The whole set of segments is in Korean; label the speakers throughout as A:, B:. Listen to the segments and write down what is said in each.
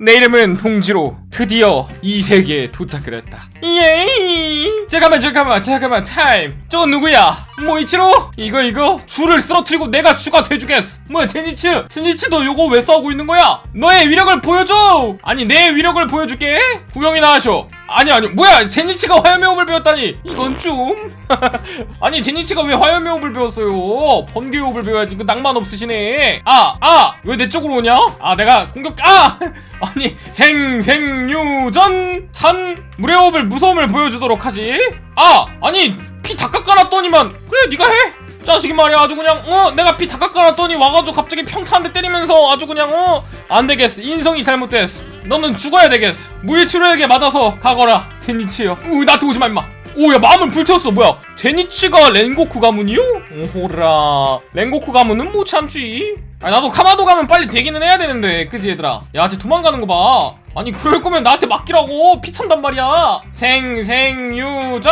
A: 내 이름은 동지로 드디어 이 세계에 도착을 했다. 예이! 잠깐만 잠깐만 잠깐만 타임. 저거 누구야? 모이치로? 이거 이거 줄을 쓰러뜨리고 내가 주가 돼주겠어. 뭐야 제니츠? 제니츠 너 요거 왜 싸우고 있는 거야? 너의 위력을 보여줘. 아니 내 위력을 보여줄게. 구경이 나 하셔. 아니 아니 뭐야? 제니치가 화염의 호흡을 배웠다니. 이건 좀. 아니 제니치가 왜 화염의 호흡을 배웠어요? 번개의 호흡을 배워야지. 그 낭만 없으시네. 아 아 왜 내 쪽으로 오냐? 아 내가 공격 아! 아니 생생유전 찬 물의 호흡을 무서움을 보여주도록 하지. 아 아니 피 다 깎아놨더니만. 그래 네가 해 자식이 말이야. 아주 그냥 어? 내가 피 다 깎아놨더니 와가지고 갑자기 평타 한 대 때리면서 아주 그냥 어? 안되겠어. 인성이 잘못됐어. 너는 죽어야 되겠어. 무이치로에게 맞아서 가거라. 제니치요. 으 나한테 오지마 임마. 오야 마음을 불태웠어. 뭐야? 제니치가 렌고쿠 가문이요? 오호라. 렌고쿠 가문은 못 참지 아 나도 카마도 가면 빨리 되기는 해야 되는데. 그지 얘들아? 야 쟤 도망가는 거봐. 아니 그럴 거면 나한테 맡기라고. 피 찬단 말이야. 생생유전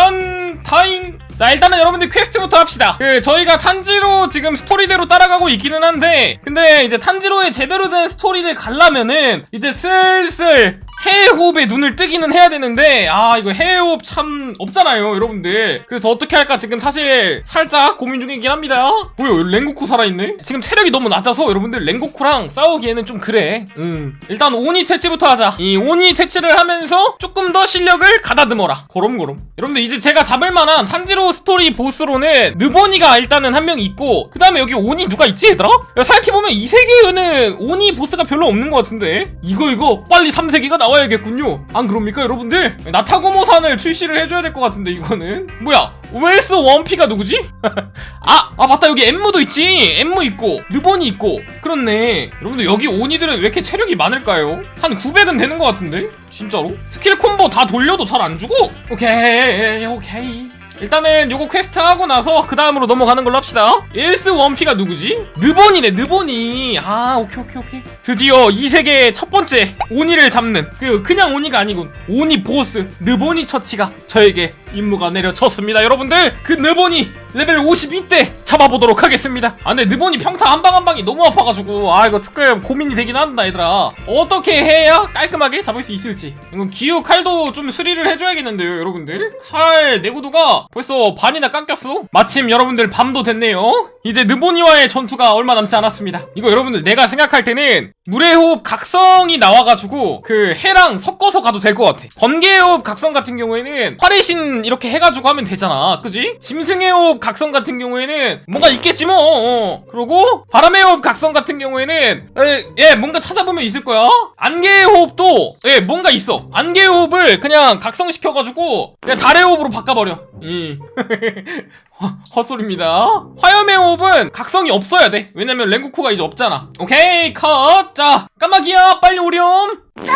A: 타잉 자 일단은 여러분들 퀘스트부터 합시다. 그 저희가 탄지로 지금 스토리대로 따라가고 있기는 한데 근데 이제 탄지로의 제대로 된 스토리를 가려면은 이제 슬슬 해외 호흡에 눈을 뜨기는 해야 되는데 아 이거 해외 호흡 참 없잖아요 여러분들. 그래서 어떻게 할까 지금 사실 살짝 고민 중이긴 합니다. 뭐야 랭고쿠 살아있네? 지금 체력이 너무 낮아서 여러분들 랭고쿠랑 싸우기에는 좀 그래. 음. 일단 오니 퇴치부터 하자. 이 오니 퇴치를 하면서 조금 더 실력을 가다듬어라. 고럼고럼. 여러분들 이제 제가 잡을 만한 탄지로 스토리 보스로는 느보니가 일단은 한 명 있고 그 다음에 여기 오니 누가 있지 얘들아? 야, 생각해보면 이 세계에는 오니 보스가 별로 없는 것 같은데 이거 이거 빨리 3세계가 나와야겠군요 안 그럽니까 여러분들? 나타고모산을 출시를 해줘야 될 것 같은데 이거는 뭐야 웰스 원피가 누구지? 아, 아 맞다 여기 엠무도 있지 엠무 있고 느보니 있고 그렇네 여러분들 여기 오니들은 왜 이렇게 체력이 많을까요? 한 900은 되는 것 같은데? 진짜로? 스킬 콤보 다 돌려도 잘안 주고? 오케이 오케이 일단은 요거 퀘스트 하고 나서 그 다음으로 넘어가는 걸로 합시다. 일스 원피가 누구지? 느보니네, 느보니. 아, 오케이, 오케이, 오케이. 드디어 이 세계의 첫 번째 오니를 잡는 그 그냥 오니가 아니군. 오니 보스 느보니 처치가 저에게 임무가 내려졌습니다, 여러분들. 그 느보니 레벨 52대 잡아보도록 하겠습니다. 아, 근데 느보니 평타 한 방 한 방이 너무 아파가지고 아 이거 조금 고민이 되긴 한다, 얘들아. 어떻게 해야 깔끔하게 잡을 수 있을지. 이건 기후 칼도 좀 수리를 해줘야겠는데요, 여러분들. 칼 내구도가 벌써 반이나 깎였어. 마침 여러분들 밤도 됐네요. 이제 느보니와의 전투가 얼마 남지 않았습니다. 이거 여러분들 내가 생각할 때는 물의 호흡 각성이 나와가지고 그 해랑 섞어서 가도 될 것 같아. 번개의 호흡 각성 같은 경우에는 화레신 이렇게 해가지고 하면 되잖아. 그지? 짐승의 호흡 각성 같은 경우에는 뭔가 있겠지 뭐. 어. 그리고 바람의 호흡 각성 같은 경우에는 에, 예 뭔가 찾아보면 있을 거야. 안개의 호흡도 예 뭔가 있어. 안개의 호흡을 그냥 각성시켜가지고 그냥 달의 호흡으로 바꿔버려. 이. 허- 헛소리입니다. 화염의 호흡은 각성이 없어야 돼. 왜냐면 랭고쿠가 이제 없잖아. 오케이, 컷. 자, 까마귀야, 빨리 오렴. 까!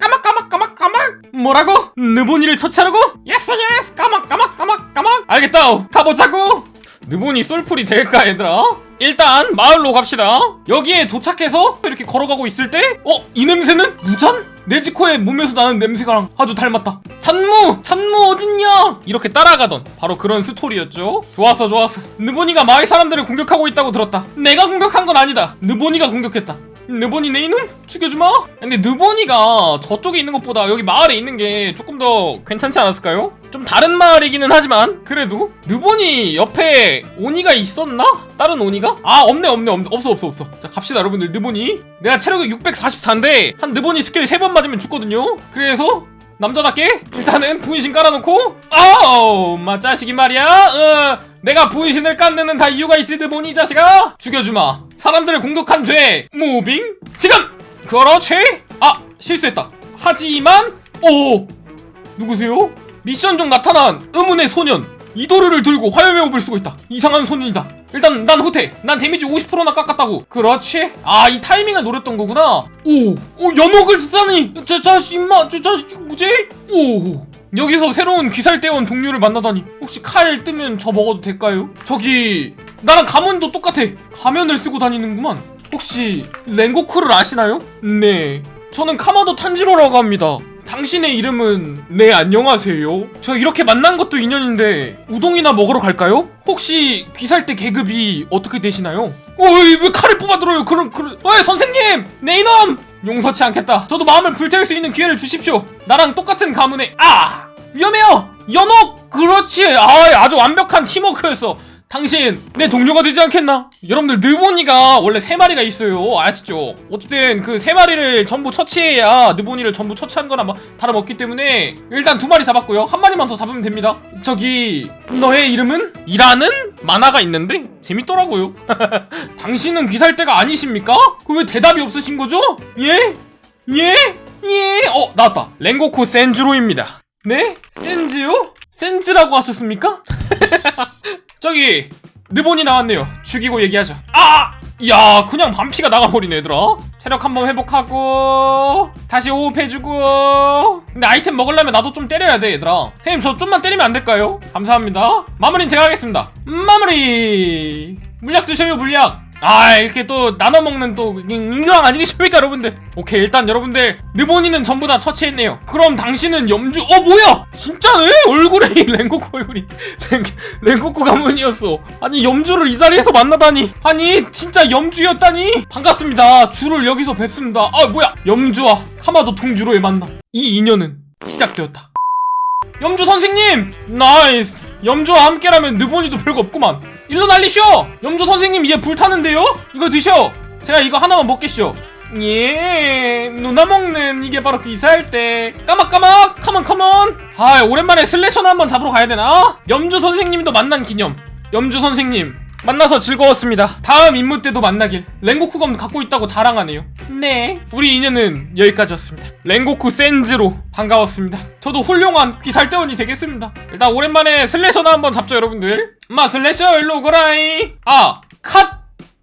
A: 까막, 까막, 까막, 까막. 뭐라고? 느보니를 처치하라고? 예스, 예스. 까막, 까막, 까막, 까막. 알겠다. 가보자고. 느보니 솔풀이 될까, 얘들아? 일단 마을로 갑시다. 여기에 도착해서 이렇게 걸어가고 있을 때, 어, 이 냄새는 무전? 네지코의 몸에서 나는 냄새랑 아주 닮았다. 찬무! 찬무 어딨냐? 이렇게 따라가던 바로 그런 스토리였죠. 좋았어, 좋았어. 느보니가 마을 사람들을 공격하고 있다고 들었다. 내가 공격한 건 아니다. 느보니가 공격했다. 느보니 내 이놈? 죽여주마? 근데 느보니가 저쪽에 있는 것보다 여기 마을에 있는 게 조금 더 괜찮지 않았을까요? 좀 다른 마을이기는 하지만 그래도 느보니 옆에 오니가 있었나? 다른 오니가? 아 없네 없네 없네 없어 없어 없어 자 갑시다 여러분들 느보니 내가 체력이 644인데 한 느보니 스킬 3번 맞으면 죽거든요 그래서 남자답게? 일단은 분신 깔아놓고? 아우 마 짜식이 말이야. 어 내가 분신을 깎는 다 이유가 있지 느보니 이 자식아. 죽여주마. 사람들을 공격한 죄. 무빙? 지금! 그렇지? 아 실수했다. 하지만 오! 누구세요? 미션 중 나타난 의문의 소년. 이도르를 들고 화염의 호흡을 쓰고 있다. 이상한 소년이다 일단 난 후퇴. 난 데미지 50%나 깎았다고. 그렇지? 아 이 타이밍을 노렸던 거구나. 오, 오 연옥을 쓰다니. 저 자식 임마 저 자식 뭐지? 오. 여기서 새로운 귀살대원 동료를 만나다니. 혹시 칼 뜨면 저 먹어도 될까요? 저기 나랑 가면도 똑같아. 가면을 쓰고 다니는구만. 혹시 랭고쿠를 아시나요? 네. 저는 카마도 탄지로라고 합니다 당신의 이름은 네 안녕하세요. 저 이렇게 만난 것도 인연인데 우동이나 먹으러 갈까요? 혹시 귀살대 계급이 어떻게 되시나요? 어이 왜 칼을 뽑아들어요? 그럼 그럼 어이 선생님 네 이놈 용서치 않겠다. 저도 마음을 불태울 수 있는 기회를 주십시오. 나랑 똑같은 가문에 아 위험해요. 연옥 그렇지. 아 아주 완벽한 팀워크였어. 당신 내 동료가 되지 않겠나? 여러분들 느보니가 원래 세 마리가 있어요. 아시죠? 어쨌든 그 세 마리를 전부 처치해야 느보니를 전부 처치한 거나 뭐 다름없기 때문에 일단 두 마리 잡았고요. 한 마리만 더 잡으면 됩니다. 저기 너의 이름은? 이라는 만화가 있는데 재밌더라고요. 당신은 귀살대가 아니십니까? 그 왜 대답이 없으신 거죠? 예? 예? 예? 어 나왔다. 랭고쿠 센즈로입니다. 네? 센즈요? 센즈라고 하셨습니까? 저기 느본이 나왔네요. 죽이고 얘기하죠. 아! 야, 그냥 반피가 나가버리네, 얘들아. 체력 한번 회복하고 다시 호흡해주고. 근데 아이템 먹으려면 나도 좀 때려야 돼, 얘들아. 선생님, 저 좀만 때리면 안 될까요? 감사합니다. 마무리는 제가 하겠습니다. 마무리. 물약 드셔요, 물약. 아 이렇게 또 나눠 먹는 또 인강 아니겠습니까 여러분들? 오케이 일단 여러분들 느보니는 전부 다 처치했네요. 그럼 당신은 염주 어 뭐야? 진짜네? 얼굴에 이 랭코코 얼굴이. 랭, 랭코코 가문이었어. 아니 염주를 이 자리에서 만나다니. 아니 진짜 염주였다니? 반갑습니다. 주를 여기서 뵙습니다. 아 뭐야? 염주와 카마도 통주로의 만남. 이 인연은 시작되었다. 염주 선생님! 나이스! 염주와 함께라면 느보니도 별거 없구만 일로 날리쇼 염주 선생님 이제 불타는데요? 이거 드셔! 제가 이거 하나만 먹겠쇼 예 누나 먹는 이게 바로 비쌀 때. 까막까막! 컴온 컴온! 아 오랜만에 슬래셔나 한번 잡으러 가야 되나? 염주 선생님도 만난 기념. 염주 선생님 만나서 즐거웠습니다. 다음 임무 때도 만나길. 랭고쿠검 갖고 있다고 자랑하네요. 네. 우리 인연은 여기까지였습니다. 랭고쿠 센즈로 반가웠습니다. 저도 훌륭한 귀살대원이 되겠습니다. 일단 오랜만에 슬래셔나 한번 잡죠, 여러분들. 엄마 슬래셔 일로 오거라이. 아, 컷!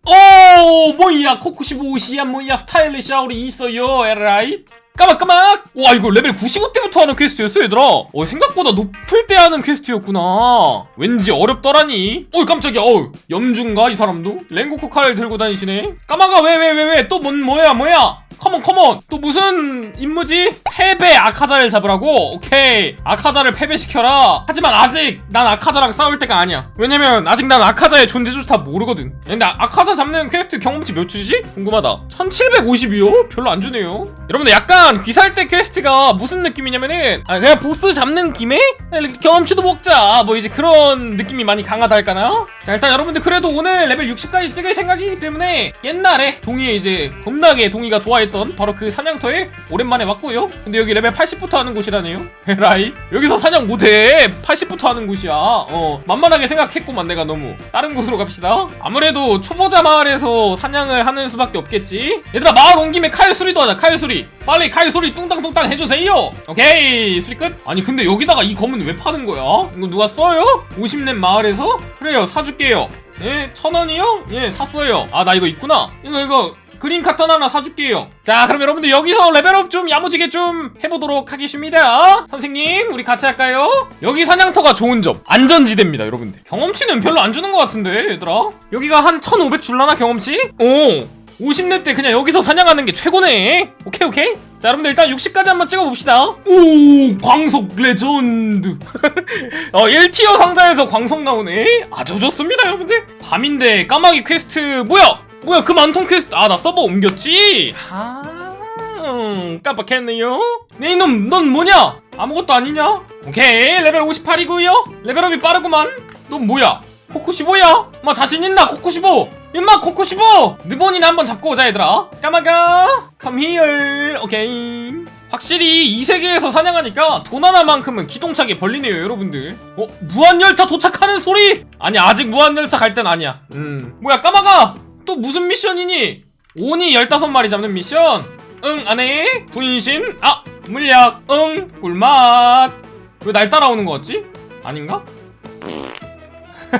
A: 오, 뭐야, 코쿠시보시야, 뭐야, 스타일리시아 우리 있어요, 에라이. 까막 까막! 와, 이거 레벨 95때부터 하는 퀘스트였어, 얘들아. 어, 생각보다 높을 때 하는 퀘스트였구나. 왠지 어렵더라니. 어이, 깜짝이야, 어우. 염중가, 이 사람도? 랭고쿠 칼을 들고 다니시네. 까마가 왜, 왜, 왜, 왜? 또 뭔, 뭐야, 뭐야? 컴온, 컴온! 또 무슨 임무지? 패배 아카자를 잡으라고? 오케이. 아카자를 패배시켜라. 하지만 아직 난 아카자랑 싸울 때가 아니야. 왜냐면 아직 난 아카자의 존재조차 모르거든. 근데 아- 아카자 잡는 퀘스트 경험치 몇 주지? 궁금하다. 1750이요? 별로 안 주네요. 여러분들 약간 귀살대 퀘스트가 무슨 느낌이냐면은 아, 그냥 보스 잡는 김에 이렇게 경험치도 먹자. 뭐 이제 그런 느낌이 많이 강하다 할까나? 자 일단 여러분들 그래도 오늘 레벨 60까지 찍을 생각이기 때문에 옛날에 동이에 이제 겁나게 동이가 좋아했던 바로 그 사냥터에 오랜만에 왔고요. 근데 여기 레벨 80부터 하는 곳이라네요. 에라이 여기서 사냥 못해. 80부터 하는 곳이야. 어 만만하게 생각했구만 내가 너무. 다른 곳으로 갑시다. 아무래도 초보자 마을에서 사냥을 하는 수밖에 없겠지. 얘들아 마을 온 김에 칼 수리도 하자. 칼 수리. 빨리 칼 수리 뚱땅뚱땅 해주세요. 오케이 수리 끝. 아니 근데 여기다가 이 검은 왜 파는 거야? 이거 누가 써요? 50렙 마을에서? 그래요 사줄게요. 예, 천 원이요? 예, 샀어요. 아, 나 이거 있구나. 이거, 이거, 그린 카탄 하나 사줄게요. 자, 그럼 여러분들 여기서 레벨업 좀 야무지게 좀 해보도록 하겠습니다. 선생님, 우리 같이 할까요? 여기 사냥터가 좋은 점. 안전지대입니다, 여러분들. 경험치는 별로 안 주는 것 같은데, 얘들아. 여기가 한 1500 줄라나, 경험치? 오. 50렙 때 그냥 여기서 사냥하는 게 최고네. 오케이, 오케이. 자, 여러분들 일단 60까지 한번 찍어봅시다. 오, 광석 레전드. 어, 1티어 상자에서 광석 나오네. 아주 좋습니다, 여러분들. 밤인데 까마귀 퀘스트 뭐야? 뭐야 그 만통 퀘스트? 아, 나 서버 옮겼지? 아, 음, 깜빡했네요. 네 이놈, 넌 뭐냐? 아무것도 아니냐? 오케이, 레벨 58이고요. 레벨업이 빠르구만. 넌 뭐야? 코코15야? 마 자신 있나 코코15? 임마 코코15! 느본이나 한번 잡고 오자 얘들아. 까마가, here. 오케이. 확실히 이 세계에서 사냥하니까 돈 하나만큼은 기동차게 벌리네요 여러분들 어? 무한열차 도착하는 소리? 아니 아직 무한열차 갈 땐 아니야 음 뭐야 까마가 또 무슨 미션이니? 오니 15마리 잡는 미션 응 안해 분신 아 물약 응 꿀맛 왜 날 따라오는 거 같지? 아닌가?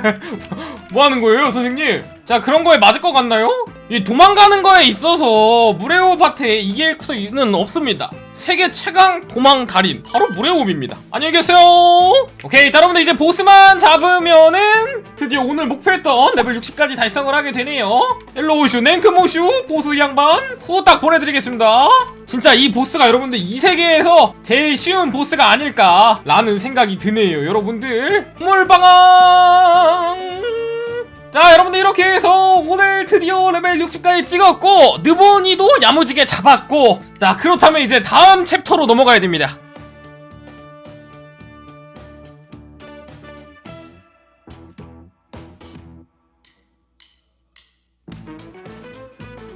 A: 뭐 하는 거예요, 선생님? 자, 그런 거에 맞을 것 같나요? 이 도망가는 거에 있어서 무레오밭에 이길 수는 없습니다. 세계 최강 도망 달인 바로 무레오입니다. 안녕히 계세요. 오케이, 자 여러분들 이제 보스만 잡으면은 드디어 오늘 목표했던 레벨 60까지 달성을 하게 되네요. 일로오슈 냉크모슈 보스 양반 후딱 보내드리겠습니다. 진짜 이 보스가 여러분들 이 세계에서 제일 쉬운 보스가 아닐까라는 생각이 드네요, 여러분들. 물방울 드디어 레벨 60까지 찍었고 느보니도 야무지게 잡았고 자 그렇다면 이제 다음 챕터로 넘어가야 됩니다